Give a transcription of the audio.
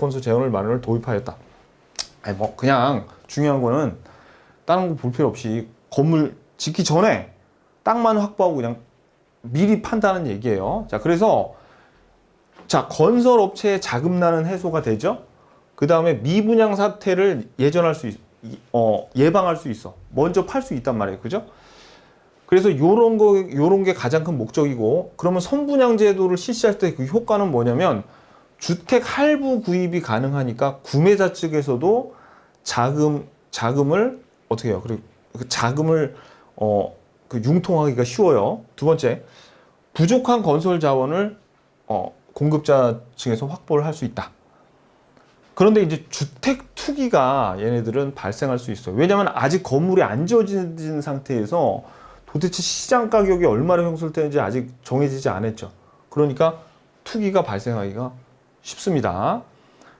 건설 재원을 마련을 도입하였다. 아니 뭐 그냥 중요한 거는 다른 거 볼 필요 없이 건물 짓기 전에 땅만 확보하고 그냥 미리 판다는 얘기예요. 자 그래서 자 건설 업체의 자금 난은 해소가 되죠. 그 다음에 미분양 사태를 예전할 수 있, 이- 어, 예방할 수 있어. 먼저 팔 수 있단 말이에요. 그죠? 그래서 요런 거, 요런 게 가장 큰 목적이고, 그러면 선분양 제도를 실시할 때 그 효과는 뭐냐면, 주택 할부 구입이 가능하니까 구매자 측에서도 자금, 자금을 어떻게 해요? 그리고 그 자금을, 어, 그 융통하기가 쉬워요. 두 번째, 부족한 건설 자원을, 어, 공급자 층에서 확보를 할 수 있다. 그런데 이제 주택 투기가 얘네들은 발생할 수 있어요. 왜냐하면 아직 건물이 안 지어진 상태에서 도대체 시장 가격이 얼마나 형성되는지 아직 정해지지 않았죠. 그러니까 투기가 발생하기가 쉽습니다.